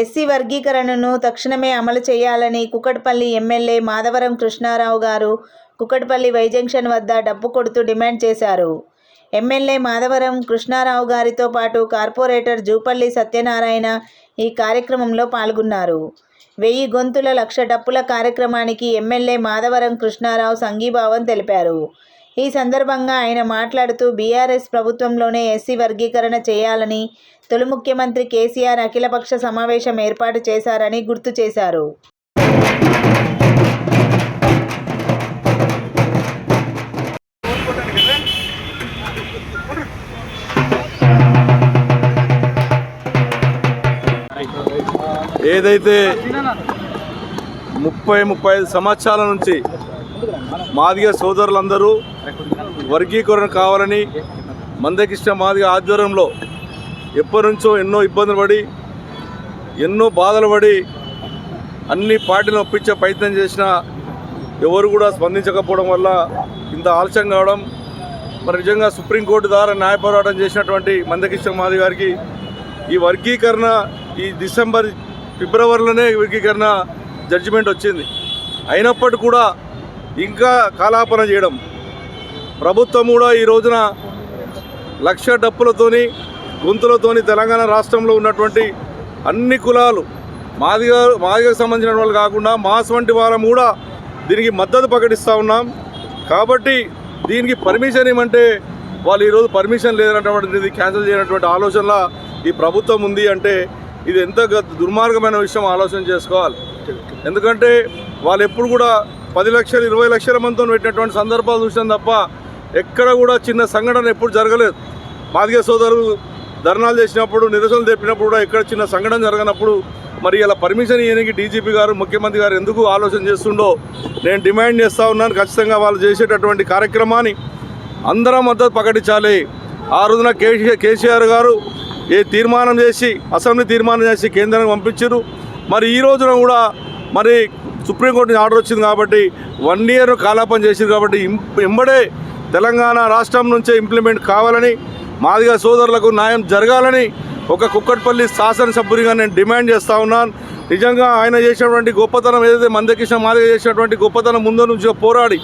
SC వర్గీకరణను తక్షణమే అమలు చేయాలని కుకట్పల్లి ఎమ్మెల్యే మాధవరం కృష్ణారావు గారు కుకట్పల్లి వైజంక్షన్ వద్ద డప్పు కొడుతూ డిమాండ్ చేశారు. ఎమ్మెల్యే మాధవరం కృష్ణారావు గారితో పాటు కార్పొరేటర్ జూపల్లి సత్యనారాయణ ఈ కార్యక్రమంలో పాల్గొన్నారు. వెయ్యి గొంతుల లక్ష డప్పుల కార్యక్రమానికి ఎమ్మెల్యే మాధవరం కృష్ణారావు సంఘీభావం తెలిపారు. ఈ సందర్భంగా ఆయన మాట్లాడుతూ బీఆర్ఎస్ ప్రభుత్వంలోనే ఎస్సీ వర్గీకరణ చేయాలని తొలి ముఖ్యమంత్రి కేసీఆర్ అఖిలపక్ష సమావేశం ఏర్పాటు చేశారని గుర్తు చేశారు. ఏదైతే ముప్పై ముప్పై ఐదు సంవత్సరాల నుంచి మాదిగ సోదరులందరూ వర్గీకరణ కావాలని మందకృష్ణ మాదిగ ఆధ్వర్యంలో ఎప్పటి నుంచో ఎన్నో ఇబ్బందులు పడి ఎన్నో బాధలు పడి అన్ని పార్టీలను ఒప్పించే ప్రయత్నం చేసినా ఎవరు కూడా స్పందించకపోవడం వల్ల ఇంత ఆలస్యం కావడం మరి నిజంగా సుప్రీంకోర్టు ద్వారా న్యాయ పోరాటం చేసినటువంటి మందకృష్ణ మాది గారికి ఈ వర్గీకరణ ఈ డిసెంబర్ ఫిబ్రవరిలోనే వర్గీకరణ జడ్జిమెంట్ వచ్చింది. అయినప్పటికీ కూడా ఇంకా కాలాపన చేయడం. ప్రభుత్వం కూడా ఈ రోజున లక్ష డప్పులతోని గొంతులతోని తెలంగాణ రాష్ట్రంలో ఉన్నటువంటి అన్ని కులాలు మాదిగ మాదిగకు సంబంధించిన వాళ్ళు కాకుండా మాస్ వంటి వాళ్ళం కూడా దీనికి మద్దతు ప్రకటిస్తూ ఉన్నాం. కాబట్టి దీనికి పర్మిషన్ ఏమంటే వాళ్ళు ఈరోజు పర్మిషన్ లేదన్నటువంటిది క్యాన్సిల్ చేయనటువంటి ఆలోచనలా ఈ ప్రభుత్వం ఉంది అంటే ఇది ఎంత దుర్మార్గమైన విషయం ఆలోచన చేసుకోవాలి. ఎందుకంటే వాళ్ళు ఎప్పుడు కూడా పది లక్షలు ఇరవై లక్షల మందితో పెట్టినటువంటి సందర్భాలు చూసాం తప్ప ఎక్కడ కూడా చిన్న సంఘటన ఎప్పుడు జరగలేదు. మాదిగ సోదరులు ధర్నాలు చేసినప్పుడు నిరసనలు తెప్పినప్పుడు కూడా ఎక్కడ చిన్న సంఘటన జరగనప్పుడు మరి ఇలా పర్మిషన్ ఇవ్వడానికి డీజీపీ గారు ముఖ్యమంత్రి గారు ఎందుకు ఆలోచన చేస్తుండో నేను డిమాండ్ చేస్తూ ఉన్నాను. ఖచ్చితంగా వాళ్ళు చేసేటటువంటి కార్యక్రమాన్ని అందరం మద్దతు ప్రకటించాలి. ఆ రోజున కేసీఆర్ గారు ఏ తీర్మానం చేసి అసెంబ్లీ తీర్మానం చేసి కేంద్రానికి పంపించారు. మరి ఈ రోజున కూడా మరి సుప్రీంకోర్టు ఆర్డర్ వచ్చింది కాబట్టి వన్ ఇయర్ కాలాపం చేసింది కాబట్టి ఇం- ఎంబడే తెలంగాణ రాష్ట్రం నుంచే ఇంప్లిమెంట్ కావాలని మాదిగా సోదరులకు న్యాయం జరగాలని ఒక కుక్కట్పల్లి శాసనసభ్యునిగా నేను డిమాండ్ చేస్తూ ఉన్నాను. నిజంగా ఆయన చేసినటువంటి గొప్పతనం ఏదైతే మందకృష్ణ మాదిగ చేసినటువంటి గొప్పతనం ముందు నుంచి పోరాడి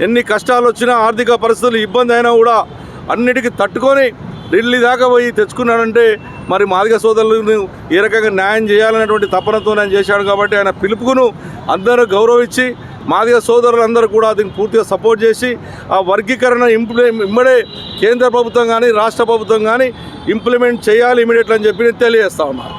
ఎన్ని కష్టాలు వచ్చినా ఆర్థిక పరిస్థితులు ఇబ్బంది అయినా కూడా అన్నిటికీ తట్టుకొని ఢిల్లీ దాకా పోయి తెచ్చుకున్నాడంటే మరి మాదిగ సోదరులను ఏ రకంగా న్యాయం చేయాలనేటువంటి తపనతో ఆయన చేశాడు కాబట్టి ఆయన పిలుపుకును అందరూ గౌరవించి మాదిగ సోదరులందరూ కూడా దీన్ని పూర్తిగా సపోర్ట్ చేసి ఆ వర్గీకరణ ఇంప్లి ఇమ్మడే కేంద్ర ప్రభుత్వం కానీ రాష్ట్ర ప్రభుత్వం కానీ ఇంప్లిమెంట్ చేయాలి ఇమీడియట్ అని చెప్పి నేను తెలియజేస్తా ఉన్నాను